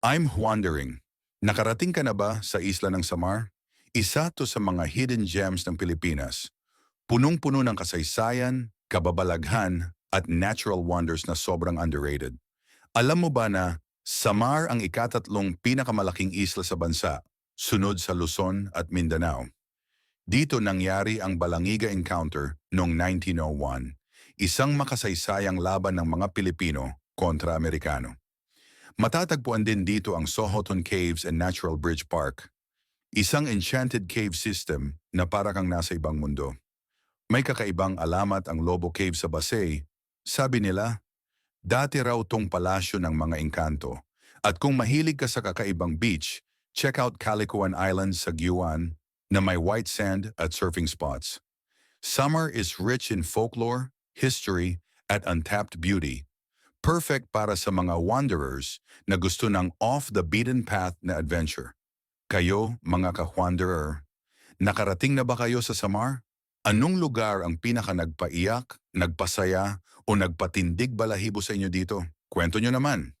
I'm wondering, nakarating ka na ba sa isla ng Samar? Isa to sa mga hidden gems ng Pilipinas. Punong-puno ng kasaysayan, kababalaghan, at natural wonders na sobrang underrated. Alam mo ba na Samar ang ikatatlong pinakamalaking isla sa bansa, sunod sa Luzon at Mindanao? Dito nangyari ang Balangiga Encounter noong 1901, isang makasaysayang laban ng mga Pilipino kontra Amerikano. Matatagpuan din dito ang Sohoton Caves and Natural Bridge Park, isang enchanted cave system na para kang nasa ibang mundo. May kakaibang alamat ang Lobo Cave sa Basay. Sabi nila, dati raw tong palasyo ng mga engkanto. At kung mahilig ka sa kakaibang beach, check out Calicoan Island sa Guiuan na may white sand at surfing spots. Summer is rich in folklore, history, at untapped beauty. Perfect para sa mga wanderers na gusto ng off-the-beaten path na adventure. Kayo, mga ka-wanderer, nakarating na ba kayo sa Samar? Anong lugar ang pinaka nagpaiyak, nagpasaya, o nagpatindig balahibo sa inyo dito? Kwento nyo naman.